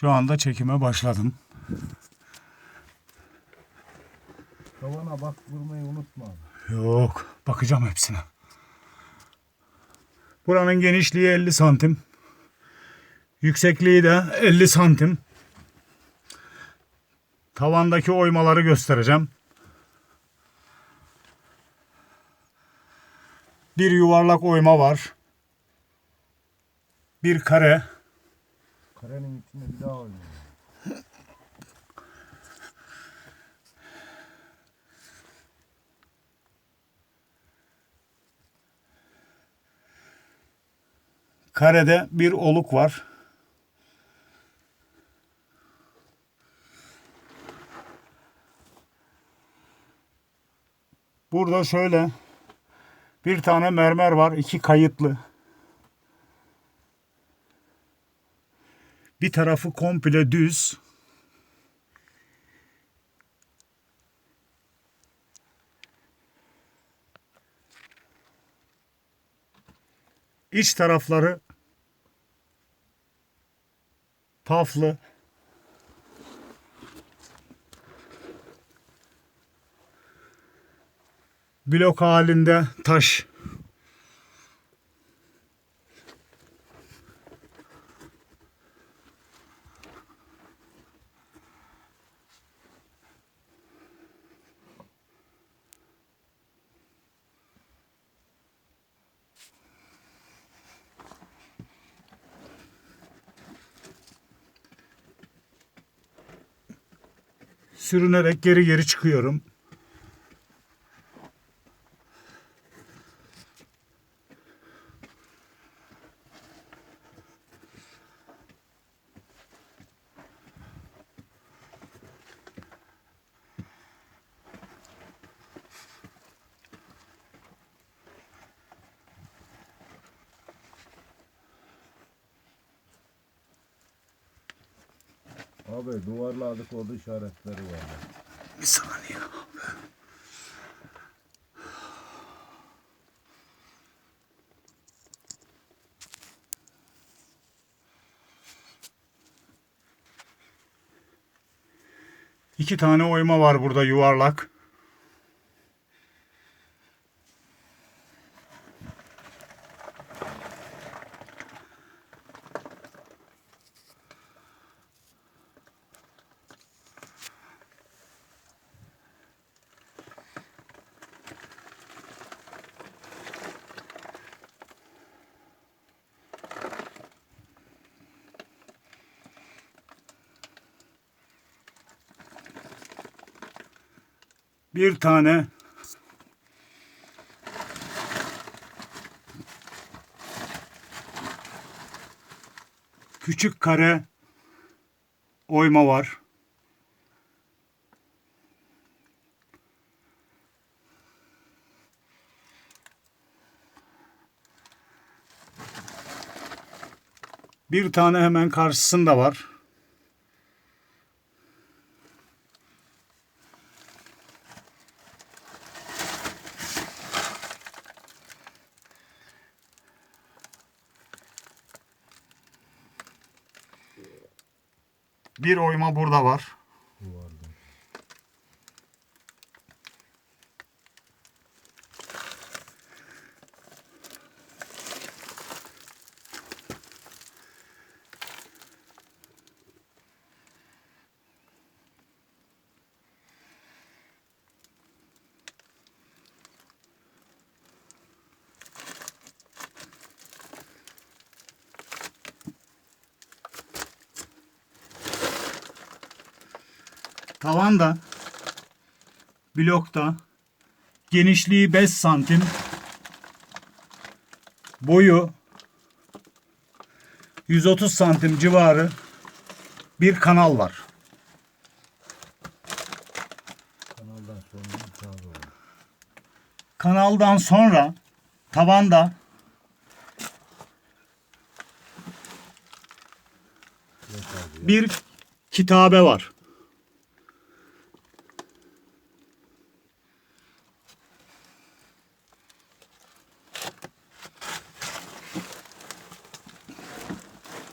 Şu anda çekime başladım. Tavana bak vurmayı unutma. Yok, bakacağım hepsine. Buranın genişliği 50 santim. Yüksekliği de 50 santim. Tavandaki oymaları göstereceğim. Bir yuvarlak oyma var. Bir kare. Karenin içinde bir daha oynuyor. Karede bir oluk var. Burada şöyle bir tane mermer var. iki kayıtlı. Bir tarafı komple düz. İç tarafları paflı. Blok halinde taş. Sürünerek geri geri çıkıyorum. Abi duvarladık orada işaretleri var. Bir saniye abi. İki tane oyma var burada yuvarlak. Bir tane küçük kare oyma var. Bir tane hemen karşısında var. Bir oyma burada var. Tavanda blokta genişliği 5 santim boyu 130 santim civarı bir kanal var. Kanaldan sonra. Kanaldan sonra tavanda bir kitabe var.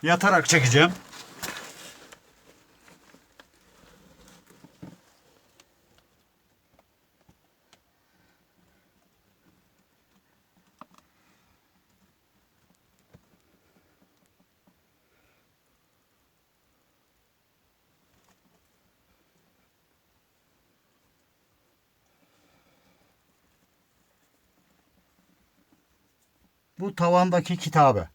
Yatarak çekeceğim. Bu tavandaki kitabı.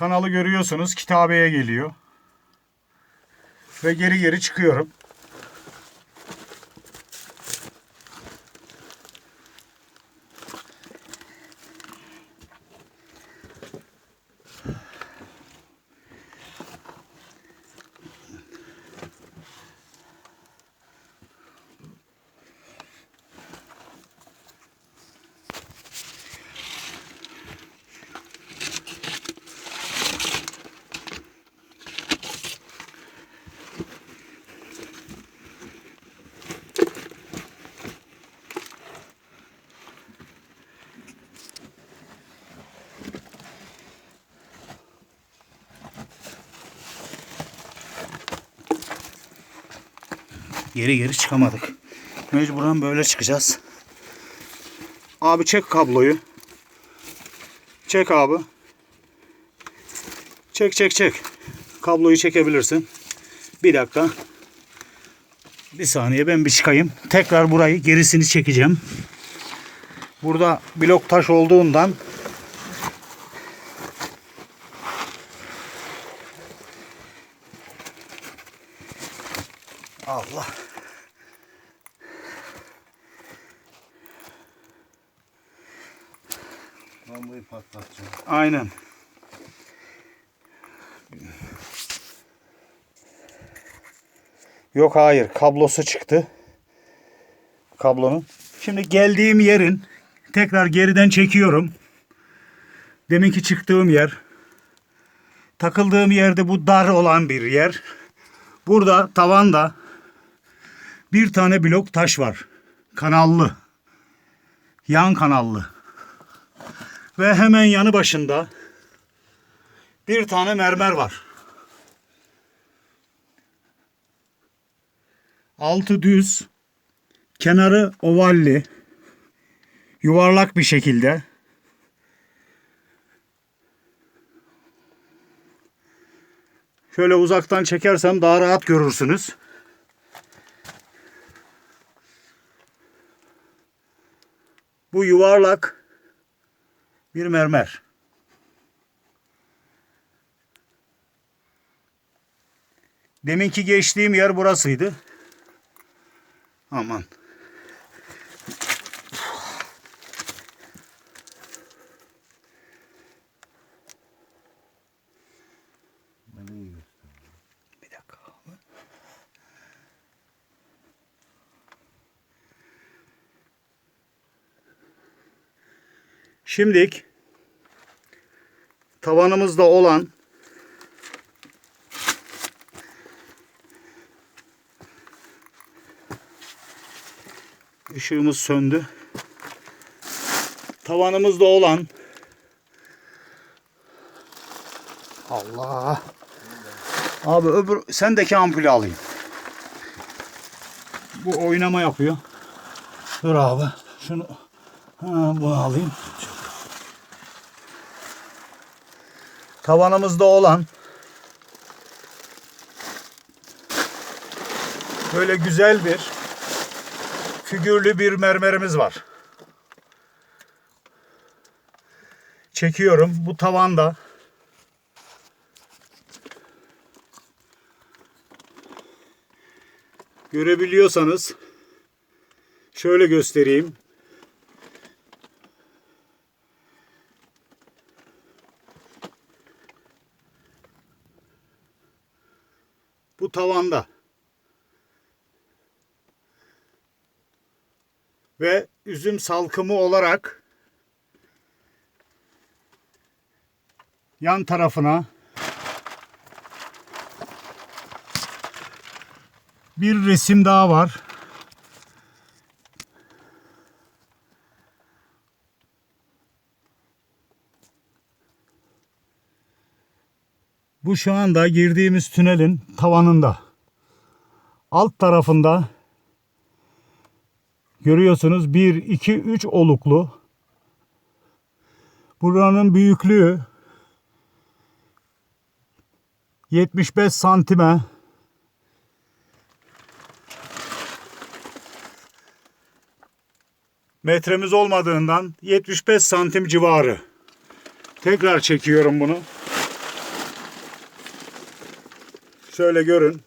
Kanalı görüyorsunuz kitabeye geliyor. Ve geri geri çıkıyorum. Geri geri çıkamadık. Mecburen böyle çıkacağız. Abi çek kabloyu. Çek abi. Çek çek çek. Kabloyu çekebilirsin. Bir dakika. Bir saniye ben bir çıkayım. Tekrar burayı gerisini çekeceğim. Burada blok taş olduğundan Allah. Lambayı patlatacağım. Aynen. Yok hayır kablosu çıktı. Kablonun. Şimdi geldiğim yerin tekrar geriden çekiyorum. Deminki çıktığım yer. Takıldığım yerde bu dar olan bir yer. Burada tavanda bir tane blok taş var. Kanallı. Yan kanallı. Ve hemen yanı başında bir tane mermer var. Altı düz, kenarı ovalli, yuvarlak bir şekilde. Şöyle uzaktan çekersem daha rahat görürsünüz. Bu yuvarlak bir mermer. Deminki geçtiğim yer burasıydı. Aman. Şimdilik tavanımızda olan ışığımız söndü. Tavanımızda olan Allah Abi öbür sendeki ampulü alayım. Bu oynama yapıyor. Dur abi. Şunu ha, bunu alayım. Tavanımızda olan böyle güzel bir figürlü bir mermerimiz var. Çekiyorum. Bu tavanda görebiliyorsanız şöyle göstereyim. Bu tavanda. Ve üzüm salkımı olarak yan tarafına bir resim daha var. Bu şu anda girdiğimiz tünelin tavanında. Alt tarafında görüyorsunuz 1, 2, 3 oluklu. Buranın büyüklüğü 75 santime metremiz olmadığından 75 santim civarı. Tekrar çekiyorum bunu. Şöyle görün.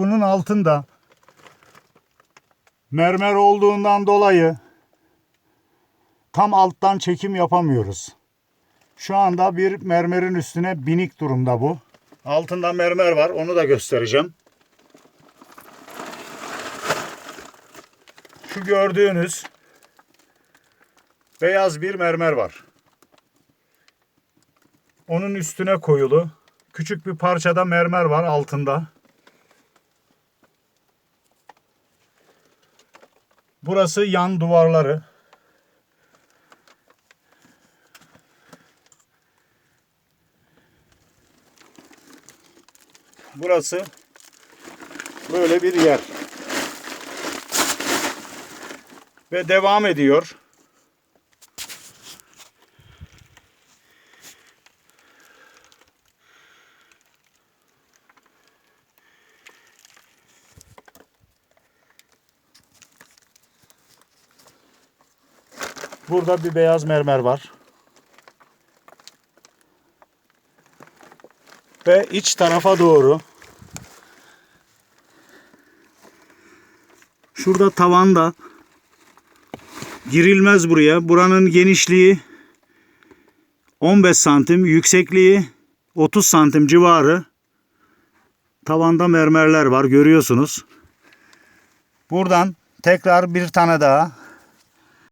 Bunun altında mermer olduğundan dolayı tam alttan çekim yapamıyoruz. Şu anda bir mermerin üstüne binik durumda bu. Altında mermer var onu da göstereceğim. Şu gördüğünüz beyaz bir mermer var. Onun üstüne koyulu küçük bir parçada mermer var altında. Burası yan duvarları. Burası böyle bir yer. Ve devam ediyor. Burada bir beyaz mermer var. Ve iç tarafa doğru Şurada tavanda girilmez buraya. Buranın genişliği 15 santim, yüksekliği 30 santim civarı. Tavanda mermerler var görüyorsunuz. Buradan tekrar bir tane daha